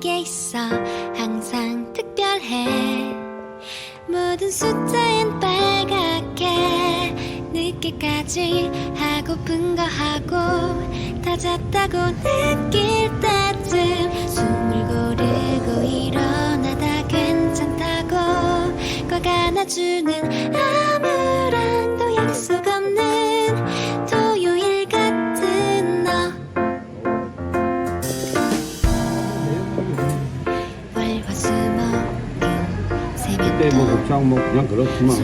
내게 있어 항상 특별해. 모든 숫자엔 빨갛게 늦게까지 하고픈 거 하고 다 잤다고 느낄 때쯤 숨을 고르고 일어나다 괜찮다고 꽉 안아주는 아무 뭐 곱창 뭐 그냥 그렇지만.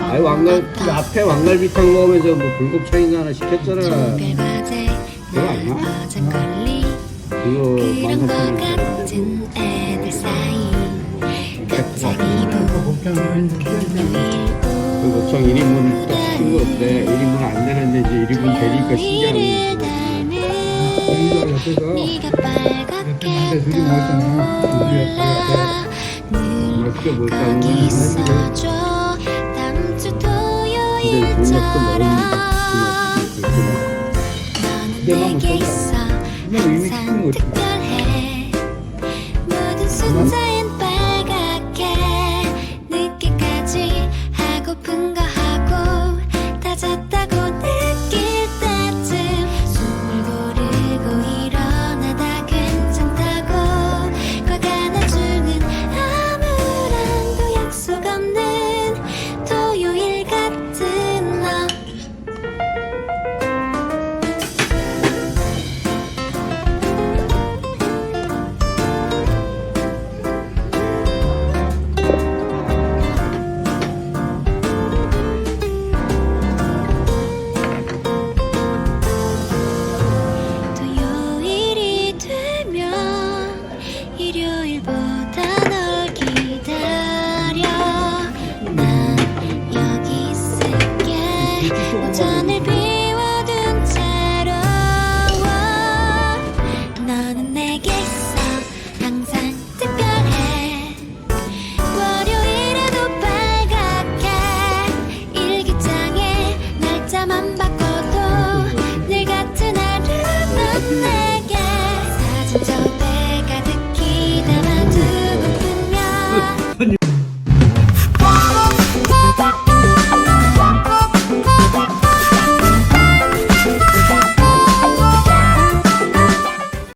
아이 왕갈 그 앞에 왕갈비탕 먹으면서 뭐 불곱창인가 하나 시켰잖아. 그거 아니야? 버전걸리 그거 만삼천 원 곱창 1인분 딱 시킨 거 어때? 1인분 안 되는데 이제 1인분 되니까 우리를 신기한 닮은 네 가 빨갛게 둘이 먹었잖아. 둘이 떠올라 늘 맛있게 먹었다는 근데 토요일처럼 먹으면 너는 내게 있어 항상 특별 전을